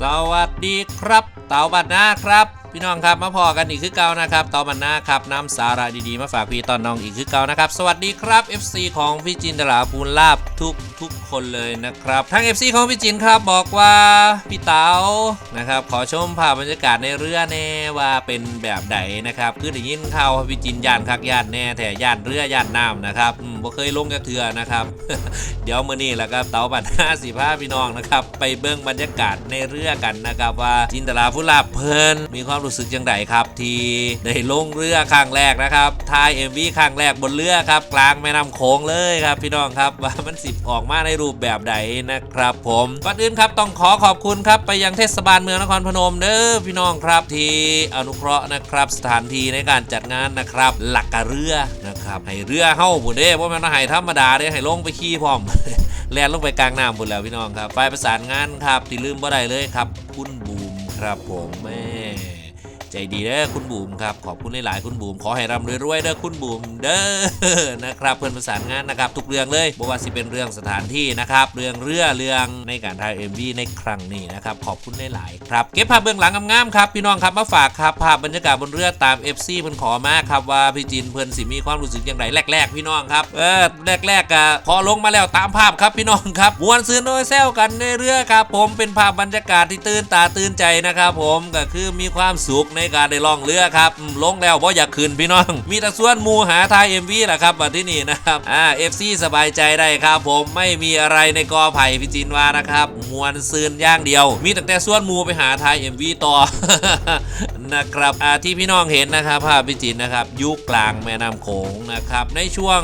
สวัสดีครับ เต่าบัดนาครับ พี่น้องครับมาพอกันอีกคือเก่านะครับต๋าบัตรหน้าครับน้ำสาระดีๆ มาฝากพี่ตอนน้องอีกคือเก่านะครับ สวัสดีครับ FC ของพี่จินตลาภูลาบทุกทุกคนเลยนะครับทั้ง FC ของพี่จินครับบอกว่าพี่เต๋านะครับขอชมภาพบรรยากาศในเรือแน่ว่าเป็นแบบใดนะครับคือได้ยินข่าวว่าพี่จินย่านคักย่านแน่แต่ย่านเรือย่านน้ำนะครับอืมบ่เคยลงกระเทือนะครับ เดี๋ยวมื้อนี้แหละครับเต๋าบัตรห้าสิบห้าพี่น้องนะครับไปเบิ่งบรรยากาศในเรือกันนะครับว่าจินตลาผู้ลาบเพลินมีความรู้สึกยังไงครับที่ได้ลงเรือครั้งแรกนะครับทาย MV ครั้งแรกบนเรือครับกลางแม่น้ำโขงเลยครับพี่น้องครับว่ามันสิบออกมาในรูปแบบใดนะครับผมก่อนอื่นครับต้องขอขอบคุณครับไปยังเทศบาลเมืองนครพนมเด้อพี่น้องครับที่อนุเคราะห์นะครับสถานที่ในการจัดงานนะครับ หลักกะเรือนะครับให้เรือเฮ้าบุเด้ว่ามันให้ธรรมดาเด้ให้ลงไปขี่พร้อมแล่นลงไปกลางน้ำพุ่นแล้วพี่น้องครับฝ่ายประสานงานครับที่ลืมบ่ได้เลยครับ คุณบูมครับผมแม่ ใจดีเด้อคุณบูมครับ ขอบคุณหลายๆคุณบูมขอให้ร่ำรวยๆเด้อคุณบูมเด้อนะครับเพื่อนประสานงานนะครับ ทุกเรื่องเลยบ่ว่าสิเป็นเรื่องสถานที่นะครับเรื่องเรือเรื่องในการถ่าย MV ในครั้งนี้นะครับขอบคุณหลายๆครับเก็บภาพเบื้องหลังงามๆครับพี่น้องครับมาฝากครับภาพบรรยากาศบนเรือตาม FC เพิ่นขอมาครับว่าพี่จินเพิ่อนสิมีความรู้สึกอย่างไรแรก ๆ พี่น้องครับเออแรกๆก็พอลงมาแล้วตามภาพครับพี่น้องครับมวนซื้อโดยแซวกันในเรือครับผมเป็นภาพบรรยากาศที่ตื่นตาตื่นใจนะครับผมก็คือมีความสุขในการได้ล่องเรือครับลงแล้วเพราะอยากขึ้นพี่น้อง มีแต่ส่วนมูหาทาย MV แหละครับมาที่นี่นะครับอ่า FC สบายใจได้ครับ ผมไม่มีอะไรในกอไผ่พี่จินว่านะครับมวนซืนย่างเดียว มีตั้งแต่ส่วนมูไปหาทาย MV ต่อนะครับอาที่พี่น้องเห็นนะครับภาพพี่จินนะครับยุคกลางแม่น้ำโขงนะครับในช่วง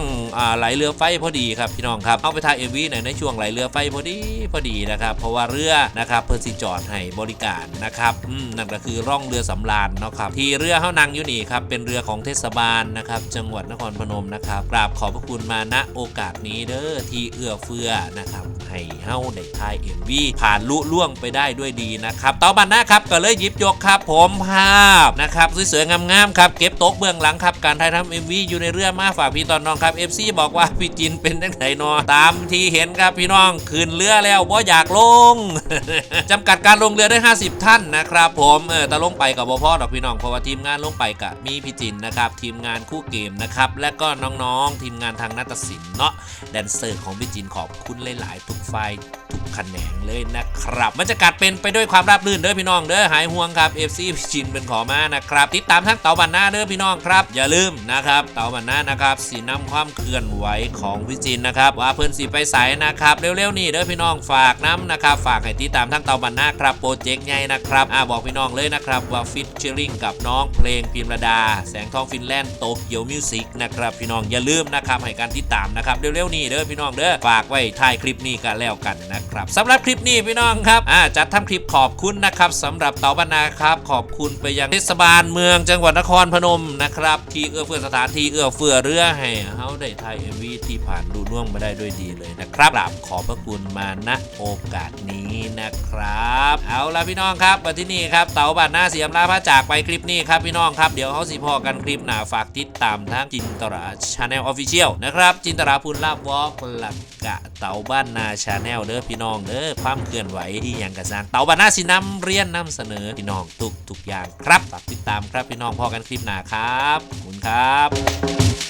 ไหลเรือไฟพอดีครับพี่น้องครับเอาไปถ่าย MV หน่อยในช่วงไหลเรือไฟพอดีพอดีนะครับเพราะว่าเรือนะครับเพื่อสิจอดให้บริการนะครับนั่นก็คือร่องเรือสำราญเนาะครับที่เรือเฮานังอยู่นี่ครับเป็นเรือของเทศบาลนะครับจังหวัดนครพนมนะครับกราบขอบพระคุณมาณโอกาสนี้เด้อที่เอื้อเฟื้อนะครับ ให้เฮาได้ถ่าย MV ผ่านลุล่วงไปได้ด้วยดีนะครับต่อบันหน้าครับก็เลยหยิบยกครับผมภาพนะครับสวยๆงามๆครับเก็บโต๊ะเบื้องหลังครับการถ่ายทำ MV อยู่ในเรือมาฝากพี่ตอนน้องครับ FC บอกว่าพี่จินเป็นจังไดนอตามที่เห็นครับพี่น้องขึ้นเรือแล้วบ่อยากลงจำกัดการลงเรือได้ 50 ท่านนะครับผมเออแต่ลงไปกับบ่พอดอกพี่น้องเพราะว่าทีมงานลงไปกับมีพี่จินนะครับทีมงานคู่เกมนะครับและก็น้องๆทีมงานทางนาฏศิลป์เนาะแดนเซอร์ของพี่จินขอบคุณหลายๆทุก ฝ่ายทุก แขนงเลยนะครับ บรรยากาศเป็นไปด้วยความราบรื่นเด้อพี่น้องเด้อหายห่วงครับ FC พี่จินเป็นขอมานะครับ ติดตามทั้งเต๋าบันหน้าเด้อพี่น้องครับ อย่าลืมนะครับเต๋าบันหน้านะครับสีน้ำความเคลื่อนไหวของพี่จินนะครับว่าเพิ่อนสีไปใสนะครับเร็วๆนี่เด้อพี่น้องฝากน้ำนะครับฝากให้ติดตามทั้งเต๋าบันหน้าครับโปรเจกต์ใหญ่นะครับอ่าบอกพี่น้องเลยนะครับว่าฟิชเชอริงกับน้องเพลงพิมระดา แสงทองฟินแลนด์โตเกียวมิวสิกนะครับพี่น้องอย่าลืมนะครับให้การติดตามนะครับเร็วๆนี่เด้อพี่น้องเด้อฝากไว้ท้ายคลิปนี้กันแล้วกันนะครับสำหรับคลิปนี้พี่น้องครับอ่าจัดทำคลิปขอบคุณนะครับสำหรับเต๋าบันนาครับ ขอบคุณไปยังเทศบาลเมืองจังหวัดนครพนมนะครับ ที่เอื้อเฟื้อสถานที่เอื้อเฟื้อเรือให้เฮาได้ถ่ายเอ็มวีที่ผ่านดูน่วงมาได้ด้วยดีเลยนะครับกราบขอบพระคุณมาณโอกาสนี้นะครับ เอาละพี่น้องครับมาที่นี่ครับเต๋าบันนาเสียมลาพระจากไปคลิปนี้ครับพี่น้องครับเดี๋ยวเขาสิพอกันคลิปหนาฝากติดตามทั้งจินตราชาแนลออฟฟิเชียลนะครับจินตราพุนลาบวอล์กหลักกะเต๋าบ้านนาชาแนลเด้อพี่น้องเด้อความเคลื่อนไหวที่อย่างกระซังเต่าบ้านาสินำเรียนนำเสนอพี่น้องทุกทุกอย่างครับฝากติดตามครับพี่น้องพอกันคลิปหน้าครับขอบคุณครับ